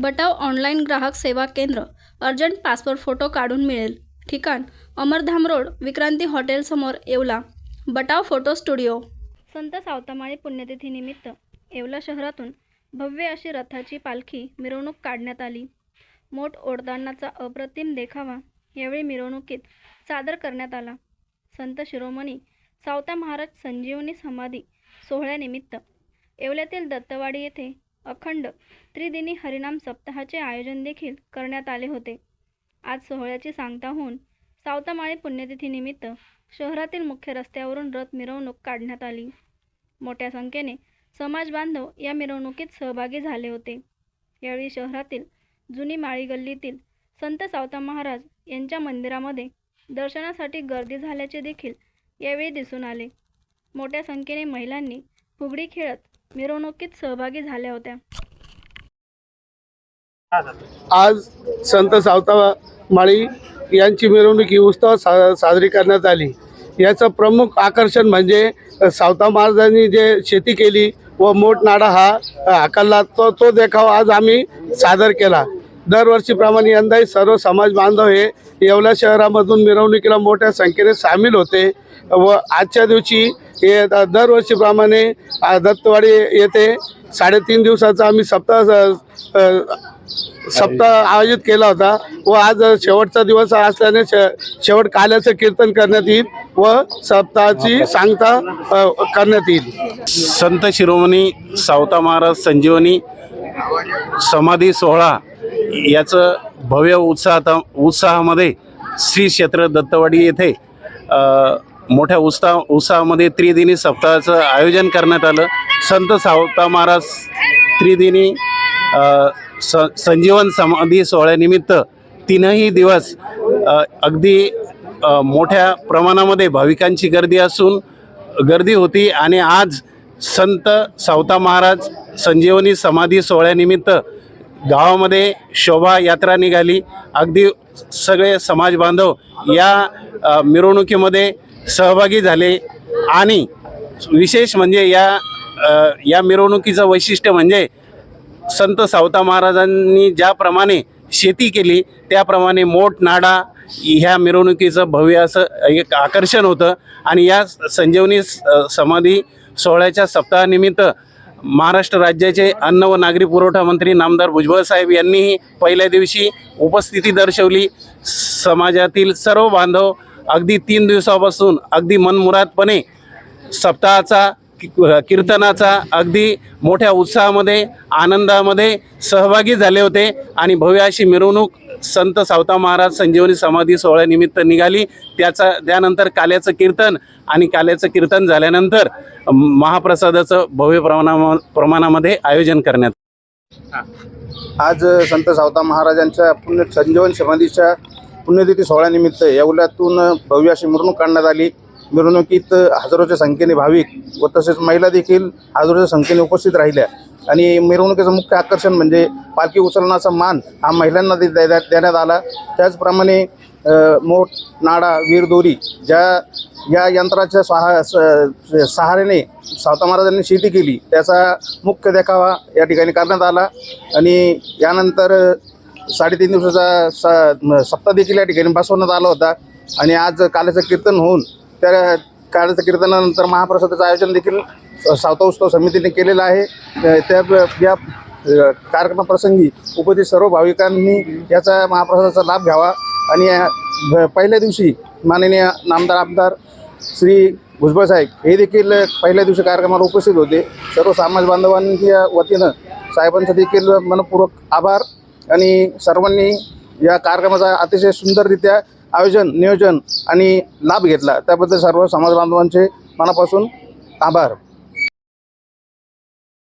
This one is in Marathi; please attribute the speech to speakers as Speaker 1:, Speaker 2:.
Speaker 1: बटाव ऑनलाईन ग्राहक सेवा केंद्र अर्जंट पासपोर्ट फोटो काढून मिळेल. ठिकाण अमरधाम रोड विक्रांती हॉटेलसमोर येवला. Batav photo studio. संत सावतामाळी पुण्यतिथीनिमित्त येवला शहरातून भव्य अशी रथाची पालखी मिरवणूक काढण्यात आली. मोठ ओढतानाचा अप्रतिम देखावा यावेळी मिरवणुकीत सादर करण्यात आला. संत शिरोमणी सावता महाराज संजीवनी समाधी सोहळ्यानिमित्त येवल्यातील दत्तवाडी येथे अखंड त्रिदिनी हरिनाम सप्ताहाचे आयोजन देखील करण्यात आले होते. आज सोहळ्याची सांगता होऊन सावतामाळी पुण्यतिथीनिमित्त शहरातील मुख्य रस्त्यावरून रथ मिरवणूक काढण्यात आली. मोठ्या संख्येने समाज बांधव या मिरवणुकीत सहभागी झाले होते. यावेळी शहरातील जुनी माळी गल्लीतील संत सावता महाराज यांच्या मंदिरामध्ये दर्शनासाठी गर्दी झाल्याचे देखील यावेळी दिसून आले. मोठ्या संख्येने महिलांनी फुगडी खेळत मिरवणुकीत सहभागी झाल्या होत्या.
Speaker 2: आज संत सावता माळी यांची मिरवणुकी उत्सव सा साजरी करण्यात आली. याचं प्रमुख आकर्षण म्हणजे सावता महाराजांनी जे शेती केली व मोठ नाडा हा हाकलला तो तो देखावा आज आम्ही सादर केला. दरवर्षीप्रमाणे यंदाही सर्व समाज बांधव हे येवला शहरामधून मिरवणुकीला मोठ्या संख्येने सामील होते व आजच्या दिवशी हे दरवर्षीप्रमाणे दत्तवाडी येथे साडेतीन दिवसाचा आम्ही सप्ताह सप्ताह आयोजित केला होता व आज शेवटचा दिवस असल्याने शे शेवट काल्याचं कीर्तन करण्यात येईल व सप्ताहाची सांगता करण्यात येईल.
Speaker 3: संत शिरोमणी सावता महाराज संजीवनी समाधी सोहळा याचं भव्य उत्साहात उत्साहामध्ये श्री क्षेत्र दत्तवाडी येथे मोठ्या उत्साह उत्साहामध्ये त्रिदिनी सप्ताहाचं आयोजन करण्यात आलं. संत सावता महाराज त्रिदिनी स संजीवन समाधी सोहळ्यानिमित्त तीनही दिवस अगदी मोठ्या प्रमाणामध्ये भाविकांची गर्दी असून गर्दी होती आणि आज संत सावता महाराज संजीवनी समाधी सोहळ्यानिमित्त गावामध्ये शोभायात्रा निघाली. अगदी सगळे समाज बांधव या मिरवणुकीमध्ये सहभागी झाले आणि विशेष म्हणजे या या मिरवणुकीचं वैशिष्ट्य म्हणजे संत सावता महाराजांनी ज्याप्रमाणे शेती केली त्याप्रमाणे मोठ नाडा ह्या मिरवणुकीचं भव्य असं एक आकर्षण होतं. आणि या संजीवनी स- समाधी सोहळ्याच्या सप्ताहानिमित्त महाराष्ट्र राज्याचे अन्न व नागरी पुरवठा मंत्री नामदार भुजबळ साहेब यांनीही पहिल्या दिवशी उपस्थिती दर्शवली. समाजातील सर्व बांधव अगदी तीन दिवसापासून अगदी मनमुरादपणे सप्ताहाचा कीर्तनाचा अगदी मोठ्या उत्साहामध्ये आनंदामध्ये सहभागी झाले होते. आणि भव्य अशी मिरवणूक संत सावता महाराज संजीवनी समाधी सोहळ्यानिमित्त निघाली. त्याचा त्यानंतर काल्याचं कीर्तन आणि काल्याचं कीर्तन झाल्यानंतर महाप्रसादाचं भव्य प्रमाणा प्रमाणामध्ये आयोजन करण्यात
Speaker 4: आज संत सावता महाराजांच्या पुण्य संजीवन समाधीच्या पुण्यतिथी सोहळ्यानिमित्त येवल्यातून भव्य अशी मिरवणूक काढण्यात आली. मिरवणुकीत हजारोच्या संख्येने भाविक व तसेच महिला देखील हजारोच्या संख्येने उपस्थित राहिल्या. आणि मिरवणुकीचं मुख्य आकर्षण म्हणजे पालखी उचलण्याचा मान हा महिलांना दे- देण्यात आला. त्याचप्रमाणे मोठ नाडा वीरदोरी ज्या या यंत्राच्या सहा स- सहाऱ्याने सावता महाराजांनी शेती केली त्याचा मुख्य देखावा या ठिकाणी करण्यात आला. आणि यानंतर साडेतीन दिवसाचा स सप्ताह देखील या ठिकाणी बसवण्यात आला होता. आणि आज काल्याचं कीर्तन होऊन त्या काल्याचं कीर्तनानंतर महाप्रसादाचं आयोजन देखील सावता उत्सव समितीने केलेलं आहे. त्या या कार्यक्रमाप्रसंगी उपस्थित सर्व भाविकांनी याचा महाप्रसादाचा लाभ घ्यावा. आणि पहिल्या दिवशी माननीय नामदार आमदार श्री भुजबळ साहेब हे देखील पहिल्या दिवशी कार्यक्रमाला उपस्थित होते. सर्व समाज बांधवांच्या वतीनं साहेबांचं देखील मनपूर्वक आभार. आणि सर्वांनी या कार्यक्रमाचा अतिशय सुंदररित्या आयोजन नियोजन आणि लाभ घेतला. त्याबद्दल सर्व समाज बांधवांचे मनापासून आभार.